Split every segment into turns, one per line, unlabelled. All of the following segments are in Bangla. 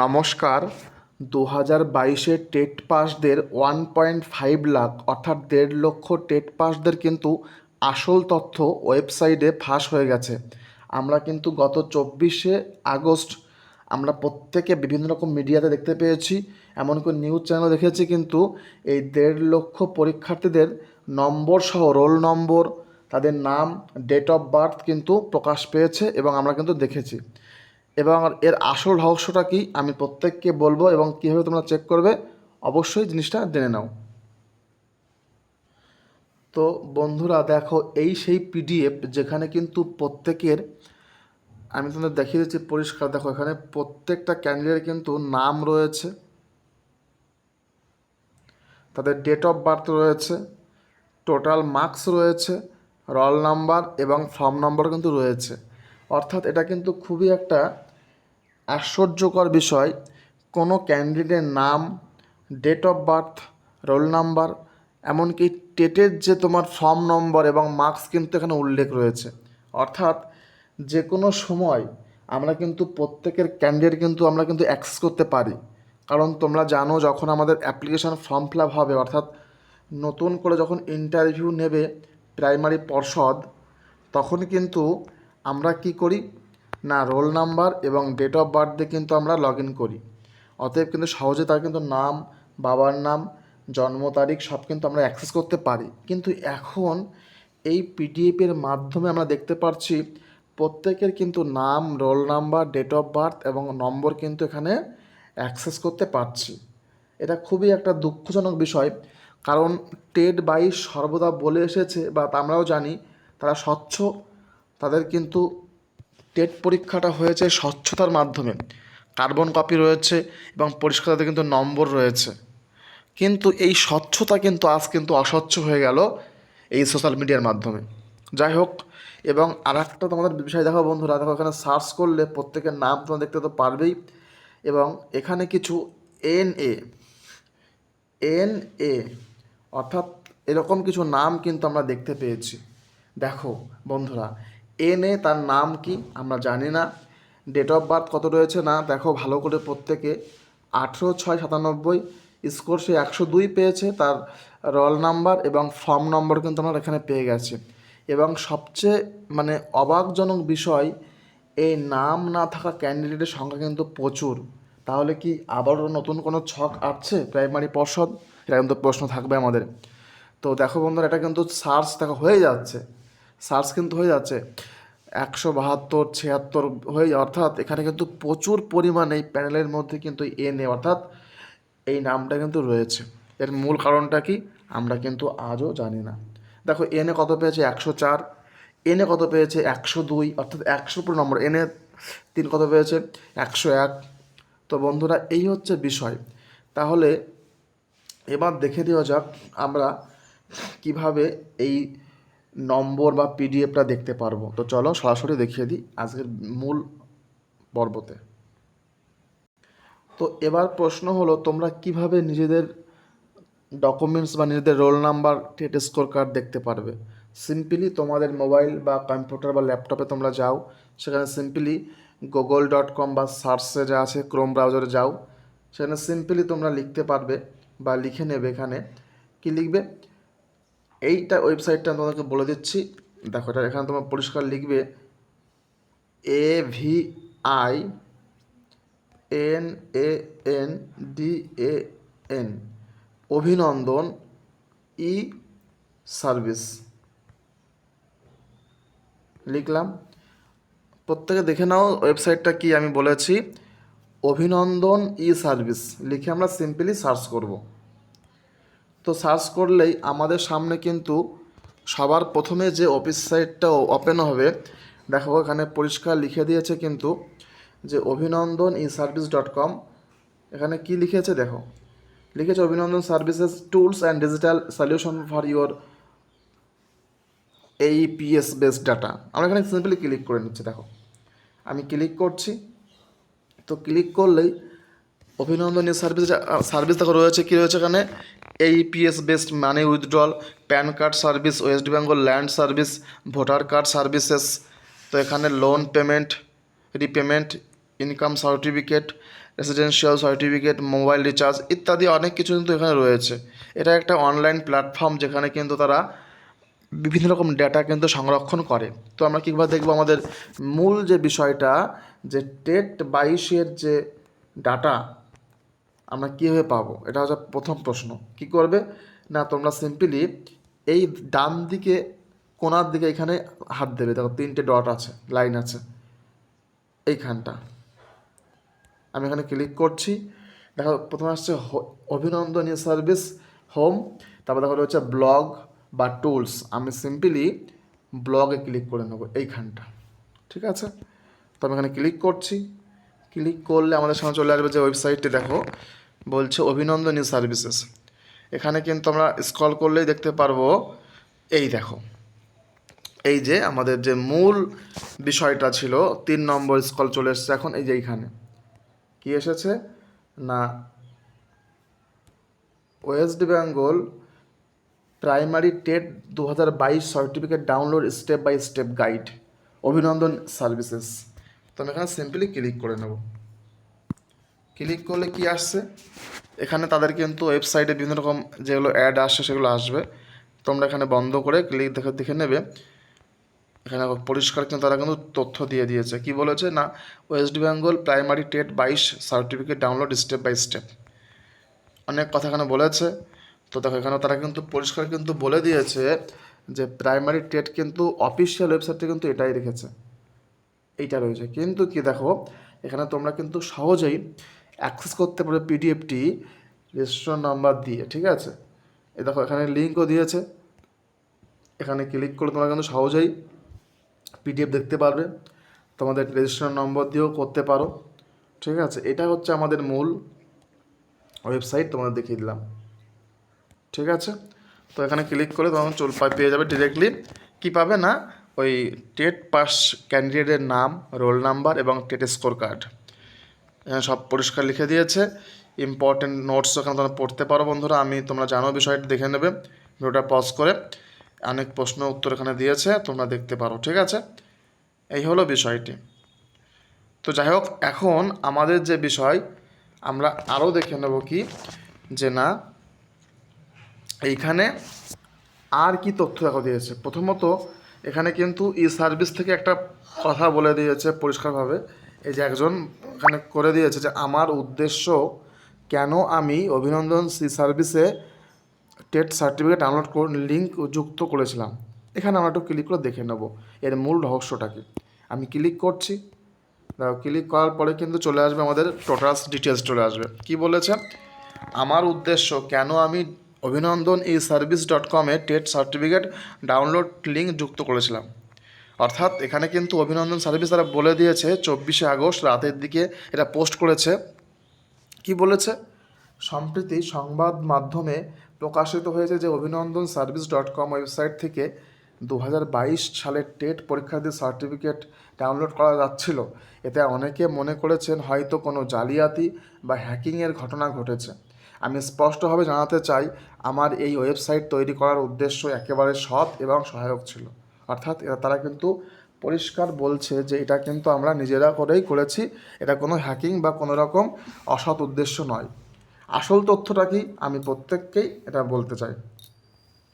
নমস্কার। দু হাজার বাইশে টেট পাসদের ওয়ান পয়েন্ট ফাইভ লাখ, অর্থাৎ দেড় লক্ষ টেট পাসদের কিন্তু আসল তথ্য ওয়েবসাইটে ফাঁস হয়ে গেছে। আমরা কিন্তু গত চব্বিশে আগস্ট আমরা প্রত্যেকে বিভিন্ন রকম মিডিয়াতে দেখতে পেয়েছি, এমনকি নিউজ চ্যানেল দেখেছি কিন্তু এই দেড় লক্ষ পরীক্ষার্থীদের নম্বর সহ রোল নম্বর, তাদের নাম, ডেট অফ বার্থ কিন্তু প্রকাশ পেয়েছে এবং আমরা কিন্তু দেখেছি। এবং এর আসল রহস্যটা কি আমি প্রত্যেককে বলব এবং কীভাবে তোমরা চেক করবে, অবশ্যই জিনিসটা জেনে নাও। তো বন্ধুরা, দেখো, এই সেই পিডিএফ যেখানে কিন্তু প্রত্যেকের, আমি তোমাদের দেখিয়ে দিচ্ছি পরিষ্কার, দেখো, এখানে প্রত্যেকটা ক্যান্ডিডেট কিন্তু নাম রয়েছে, তাদের ডেট অফ বার্থ রয়েছে টোটাল মার্কস রয়েছে রল নাম্বার এবং ফর্ম নাম্বার কিন্তু রয়েছে। অর্থাৎ এটা কিন্তু খুবই একটা আশ্চর্যকর বিষয়। কোনো ক্যান্ডিডেটের নাম date of birth roll number এমনকি টেটের যে তোমার ফর্ম নম্বর এবং মার্কস কিন্তু এখানে উল্লেখ রয়েছে। অর্থাৎ যে কোনো সময় আমরা কিন্তু প্রত্যেকের ক্যান্ডিডেট কিন্তু আমরা কিন্তু অ্যাক্সেস করতে পারি। কারণ তোমরা জানো যখন আমাদের অ্যাপ্লিকেশান ফর্ম ফিল হবে, অর্থাৎ নতুন করে যখন ইন্টারভিউ নেবে প্রাইমারি পর্ষদ, তখন কিন্তু আমরা কি করি? না, রোল নাম্বার এবং ডেট অফ বার্থ দিয়ে কিন্তু আমরা লগ ইন করি। অতএব কিন্তু সহজে তার কিন্তু নাম, বাবার নাম, জন্ম তারিখ সব কিন্তু আমরা অ্যাক্সেস করতে পারি। কিন্তু এখন এই পিডিএফের মাধ্যমে আমরা দেখতে পারছি প্রত্যেকের কিন্তু নাম, roll number, date of birth এবং নম্বর কিন্তু এখানে অ্যাক্সেস করতে পারছি। এটা খুবই একটা দুঃখজনক বিষয়। কারণ টেট বাইশ সর্বদা বলে এসেছে বা আমরাও জানি, তারা স্বচ্ছ তাদের কিন্তু টেট পরীক্ষাটা হয়েছে স্বচ্ছতার মাধ্যমে। কার্বন কপি রয়েছে এবং পরিষ্কারতে কিন্তু নম্বর রয়েছে। কিন্তু এই স্বচ্ছতা কিন্তু আজ কিন্তু অস্বচ্ছ হয়ে গেল এই সোশ্যাল মিডিয়ার মাধ্যমে। যাই হোক, এবং আর একটা তোমাদের বিষয় দেখো বন্ধুরা। দেখো, এখানে সার্চ করলে প্রত্যেকের নাম তোমরা দেখতে তো পারবেই। এবং এখানে কিছু এন এ এন এ, অর্থাৎ এরকম কিছু নাম কিন্তু আমরা দেখতে পেয়েছি। দেখো বন্ধুরা এন তার নাম কি? আমরা জানি না। ডেট অফ বার্থ কত রয়েছে না? দেখো, ভালো করে প্রত্যেকে আঠেরো ছয় সাতানব্বই স্কোর সে একশো দুই পেয়েছে। তার রোল নাম্বার এবং ফর্ম নম্বর কিন্তু আমরা এখানে পেয়ে গেছি। এবং সবচেয়ে মানে অবাকজনক বিষয়, এই নাম না থাকা ক্যান্ডিডেটের সংখ্যা কিন্তু প্রচুর। তাহলে কি আবারও নতুন কোনো ছক আসছে? প্রাইমারি পর্ষদ? এটা কিন্তু প্রশ্ন থাকবে আমাদের। তো দেখো বন্ধুরা, এটা কিন্তু সার্চ দেখো হয়ে যাচ্ছে। সার্চ কিন্তু হয়ে যাচ্ছে। একশো বাহাত্তর, ছিয়াত্তর হয়ে অর্থাৎ এখানে কিন্তু প্রচুর পরিমাণে এই প্যানেলের মধ্যে কিন্তু এন এ অর্থাৎ এই নামটা কিন্তু রয়েছে। এর মূল কারণটা কি? আমরা কিন্তু আজও জানি না। দেখো এনে কত পেয়েছে? একশো চার। এনে কত পেয়েছে? একশো দুই। অর্থাৎ একশো পুরো নম্বর। এনে তিন কত পেয়েছে? একশো এক। তো বন্ধুরা, এই হচ্ছে বিষয়। তাহলে এবার দেখে দেওয়া যাক আমরা কীভাবে এই নম্বর বা পিডিএফটা দেখতে পারব। তো চলো সরাসরি দেখিয়ে দিই আজকের মূল পর্বতে। তো এবার প্রশ্ন হলো, তোমরা কীভাবে নিজেদের ডকুমেন্টস বা নিজেদের roll number TET score card দেখতে পারবে? সিম্পলি তোমাদের মোবাইল বা কম্পিউটার বা ল্যাপটপে তোমরা যাও, সেখানে সিম্পলি গুগল ডট কম বা সার্চে যা আছে ক্রোম ব্রাউজারে যাও। সেখানে সিম্পলি তোমরা লিখতে পারবে বা লিখে নেবে এখানে। কি লিখবে? এইটা ওয়েবসাইটটা আমি তোমাদেরকে বলে দিচ্ছি। দেখো, এটা এখানে তোমার পরিষ্কার লিখবে A V I N A N D A N. Abhinandan E service. লিখলাম। প্রত্যেকে দেখে নাও ওয়েবসাইটটা কি আমি বলেছি। অভিনন্দন ই সার্ভিস। লিখে আমরা সিম্পলি সার্চ করব। তো সার্চ করলেই আমাদের সামনে কিন্তু সবার প্রথমে যে অফিস সাইটটা ওপেন হবে, দেখো এখানে পরিষ্কার লিখে দিয়েছে কিন্তু যে অভিনন্দন ই সার্ভিস ডট কম। এখানে কি লিখেছে দেখো? লিখেছে Abhinandan services tools and digital solution for your এই পিএস বেস ডাটা। আমরা এখানে সিম্পলি ক্লিক করে নিচ্ছি, দেখো। আমি ক্লিক করছি, তো ক্লিক করলেই অভিনন্দনীয় সার্ভিস সার্ভিস দেখো রয়েছে, কী রয়েছে এখানে? এই PS based money withdrawal PAN card service West Bengal land service voter card services তো এখানে loan payment repayment income certificate residential certificate mobile recharge ইত্যাদি অনেক কিছু কিন্তু এখানে রয়েছে। এটা একটা অনলাইন প্ল্যাটফর্ম যেখানে কিন্তু তারা বিভিন্ন রকম ডেটা কিন্তু সংরক্ষণ করে। তো আমরা কীভাবে দেখব আমাদের মূল যে বিষয়টা, যে টেট বাইশের যে ডাটা আমরা কীভাবে পাবো? এটা হচ্ছে প্রথম প্রশ্ন। কি করবে? না, তোমরা সিম্পলি এই ডান দিকে, কোনার দিকে এখানে হাত দেবে। দেখো, তিনটে ডট আছে, লাইন আছে। এইখানটা। আমি এখানে ক্লিক করছি। দেখো, প্রথমে আসছে অভিনন্দনীয় সার্ভিস হোম তারপর দেখো হচ্ছে ব্লগ বা টুলস আমি সিম্পলি ব্লগে ক্লিক করে নেব, এইখানটা। ঠিক আছে? তো আমি এখানে ক্লিক করছি। ক্লিক করলে আমাদের সামনে চলে আসবে যে ওয়েবসাইটটি দেখো। বলছে অভিনন্দনীয় সার্ভিসেস। এখানে কিন্তু আমরা স্ক্রল করলেই দেখতে পারব, এই দেখো। এই যে আমাদের যে মূল বিষয়টা ছিল, তিন নম্বর স্কল চলে এসেছে এখন, এই যে এইখানে। কি এসেছে? না, ওয়েস্ট বেঙ্গল প্রাইমারি টেট দু হাজার বাইশ certificate download step by step guide, Abhinandan services. তো আমি এখানে সিম্পলি ক্লিক করে নেব। ক্লিক করলে কি আসছে? এখানে তাদের কিন্তু ওয়েবসাইটে বিভিন্ন রকম যেগুলো অ্যাড আসছে সেগুলো আসবে। তোমরা এখানে বন্ধ করে ক্লিক দেখে দেখে নেবে। এখানে পরিষ্কার কিন্তু তারা কিন্তু তথ্য দিয়ে দিয়েছে। কি বলেছে? না, ওয়েস্ট বেঙ্গল প্রাইমারি টেট বাইশ certificate download step by step. অনেক কথা এখানে বলেছে। তো দেখো, এখানে তারা কিন্তু পরিষ্কার কিন্তু বলে দিয়েছে যে প্রাইমারি টেট কিন্তু অফিসিয়াল ওয়েবসাইটে কিন্তু এটাই রেখেছে। এইটা রয়েছে। কিন্তু কি দেখো, এখানে তোমরা কিন্তু সহজেই অ্যাক্সেস করতে পারবে পিডিএফটি, রেজিস্ট্রেশন নাম্বার দিয়ে, ঠিক আছে? এ দেখো, এখানে লিঙ্কও দিয়েছে। এখানে ক্লিক করলে তোমরা কিন্তু সহজেই পিডিএফ দেখতে পারবে। তোমাদের রেজিস্ট্রেশন নম্বর দিয়েও করতে পারো, ঠিক আছে? এটা হচ্ছে আমাদের মূল ওয়েবসাইট, তোমাদের দেখিয়ে দিলাম। ঠিক আছে? তো এখানে ক্লিক করে তোমার চল পেয়ে যাবে ডিরেক্টলি কি পাবে না? ওই টেট পাস ক্যান্ডিডেটের নাম রোল নাম্বার এবং টেট স্কোর কার্ড এখানে সব পরিষ্কার লিখে দিয়েছে। ইম্পর্টেন্ট নোটস এখানে তোমরা পড়তে পারো বন্ধুরা। আমি তোমরা জানো বিষয়টা, দেখে নেবে। ভিডিওটা পজ করে অনেক প্রশ্ন উত্তর এখানে দিয়েছে, তোমরা দেখতে পারো, ঠিক আছে? এই হলো বিষয়টি। তো যাই হোক, এখন আমাদের যে বিষয়, আমরা আরও দেখে নেব কি? যে না, এইখানে আর কি তথ্য দেখো দিয়েছে? প্রথমত, এখানে কিন্তু ই সার্ভিস থেকে একটা কথা বলে দিয়েছে পরিষ্কারভাবে। এই যে একজন এখানে করে দিয়েছে যে আমার উদ্দেশ্য কেন আমি অভিনন্দন সি সার্ভিসে টেট সার্টিফিকেট ডাউনলোড লিঙ্ক যুক্ত করেছিলাম। এখানে আমরা একটু ক্লিক করে দেখে নেব এর মূল রহস্যটা কি। আমি ক্লিক করছি। দেখো, ক্লিক করার পরে কিন্তু চলে আসবে আমাদের টোটাল ডিটেলস চলে আসবে। কি বলেছে? আমার উদ্দেশ্য কেন আমি অভিনন্দন এই সার্ভিস ডট কমে টেট সার্টিফিকেট ডাউনলোড লিঙ্ক যুক্ত করেছিলাম। অর্থাৎ এখানে কিন্তু অভিনন্দন সার্ভিস তারা বলে দিয়েছে চব্বিশে আগস্ট রাতের দিকে এটা পোস্ট করেছে। কি বলেছে? সম্প্রতি সংবাদ মাধ্যমে প্রকাশিত হয়েছে যে অভিনন্দন সার্ভিস ডট কম ওয়েবসাইট থেকে দু হাজার বাইশ সালের টেট পরীক্ষার্থীর সার্টিফিকেট ডাউনলোড করা যাচ্ছিল। এতে অনেকে মনে করেছেন হয়তো কোনো জালিয়াতি বা হ্যাকিংয়ের ঘটনা ঘটেছে। আমি স্পষ্টভাবে জানাতে চাই, আমার এই ওয়েবসাইট তৈরি করার উদ্দেশ্য একেবারে সৎ এবং সহায়ক ছিল। অর্থাৎ তারা কিন্তু পরিষ্কার বলছে যে এটা কিন্তু আমরা নিজেরা করেই করেছি। এটা কোনো হ্যাকিং বা কোনো রকম অসৎ উদ্দেশ্য নয়। আসল তথ্যটা কি? আমি প্রত্যেককেই এটা বলতে চাই।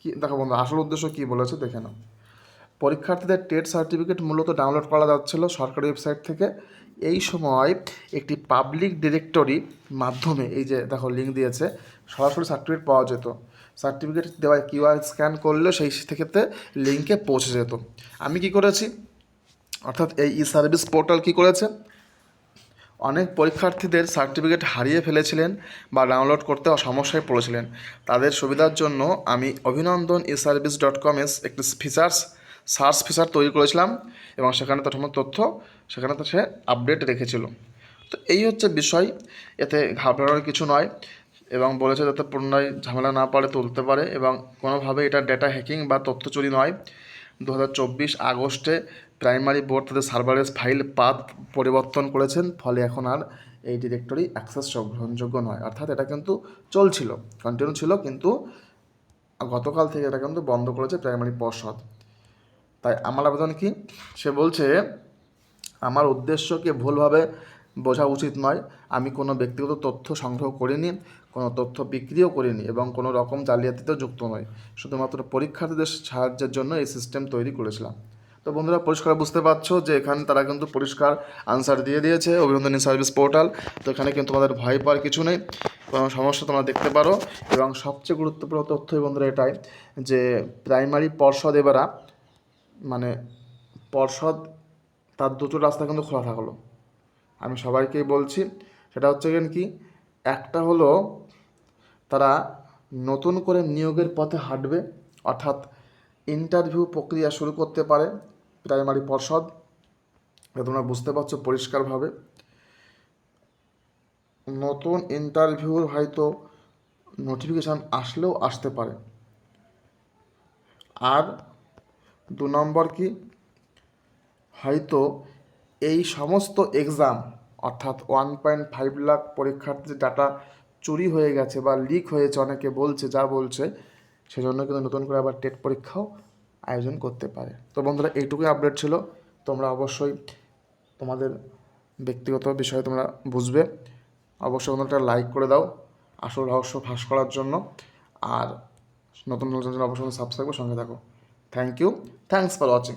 কি দেখো বন্ধু, আসল উদ্দেশ্য কি বলেছে দেখে নাও। পরীক্ষার্থীদের টেট সার্টিফিকেট মূলত ডাউনলোড করা যাচ্ছিল সরকারি ওয়েবসাইট থেকে। এই সময় একটি পাবলিক ডিরেক্টরি মাধ্যমে, এই যে দেখো লিঙ্ক দিয়েছে, সরাসরি সার্টিফিকেট পাওয়া যেত। সার্টিফিকেট দেওয়া কিউআর স্ক্যান করলে সেই ক্ষেত্রে লিঙ্কে পৌঁছে যেত। আমি কি করেছি? অর্থাৎ এই ই সার্ভিস পোর্টাল কি করেছে? অনেক পরীক্ষার্থীদের সার্টিফিকেট হারিয়ে ফেলেছিলেন বা ডাউনলোড করতে সমস্যায় পড়েছিলেন। তাদের সুবিধার জন্য আমি অভিনন্দন ই সার্ভিস ডট কমের একটি ফিচার্স, সার্চ ফিচার তৈরি করেছিলাম এবং সেখানে সমস্ত তথ্য সেখানে তো সে আপডেট রেখেছিল। তো এই হচ্ছে বিষয়। এতে ঘাবড়ানোর কিছু নয়। এবং বলেছে যাতে পুনরায় ঝামেলা না পারে, তুলতে পারে এবং কোনোভাবে এটা ডেটা হ্যাকিং বা তথ্য চুরি নয়। দু আগস্টে প্রাইমারি বোর্ড তাদের সার্ভারের ফাইল পাথ পরিবর্তন করেছেন, ফলে এখন আর এই ডিরেক্টরি অ্যাক্সেস গ্রহণযোগ্য নয়। অর্থাৎ এটা কিন্তু চলছিল কন্টিনিউ ছিল, কিন্তু গতকাল থেকে এটা কিন্তু বন্ধ করেছে প্রাইমারি পর্ষদ। তাই আমার আবেদন কি? সে বলছে, আমার উদ্দেশ্যকে ভুলভাবে বোঝা উচিত নয়। আমি কোনো ব্যক্তিগত তথ্য সংগ্রহ করিনি, কোনো তথ্য বিক্রিও করিনি এবং কোনো রকম জালিয়াতিতেও যুক্ত নয় শুধুমাত্র পরীক্ষার্থীদের সাহায্যের জন্য এই সিস্টেম তৈরি করেছিলাম। তো বন্ধুরা, পরিষ্কার বুঝতে পারছ যে এখানে তারা কিন্তু পরিষ্কার আনসার দিয়ে দিয়েছে অভিনন্দনী সার্ভিস পোর্টাল তো এখানে কিন্তু তোমাদের ভয় পাওয়ার কিছু নেই, কোনো সমস্যা তোমরা দেখতে পারো। এবং সবচেয়ে গুরুত্বপূর্ণ তথ্যই বন্ধুরা এটাই যে প্রাইমারি পর্ষদ এবারা মানে পর্ষদ তার দুটো রাস্তা কিন্তু খোলা থাকল। আমি সবাইকেই বলছি, সেটা হচ্ছে কেন কি, একটা হলো তারা নতুন করে নিয়োগের পথে হাঁটবে, অর্থাৎ ইন্টারভিউ প্রক্রিয়া শুরু করতে পারে প্রাইমারি পর্ষদ। তোমরা বুঝতে পারছ পরিষ্কারভাবে। নতুন ইন্টারভিউর হয়তো নোটিফিকেশান আসলেও আসতে পারে। আর দু নম্বর কি, হয়তো এই সমস্ত এক্সাম অর্থাৎ ওয়ান পয়েন্ট ফাইভ লাখ পরীক্ষার্থীর ডাটা চুরি হয়ে গেছে বা লিক হয়েছে, অনেকে বলছে, যা বলছে, সেজন্য কিন্তু নতুন করে আবার টেট পরীক্ষাও আয়োজন করতে পারে। তো বন্ধুরা, এইটুকুই আপডেট ছিল। তোমরা অবশ্যই তোমাদের ব্যক্তিগত বিষয়ে তোমরা বুঝবে। অবশ্যই বন্ধুরা লাইক করে দাও, আসল রহস্য ফাঁস করার জন্য। আর নতুন নতুন অবশ্যই সাবস্ক্রাইব সঙ্গে থাকো। Thank you thanks for watching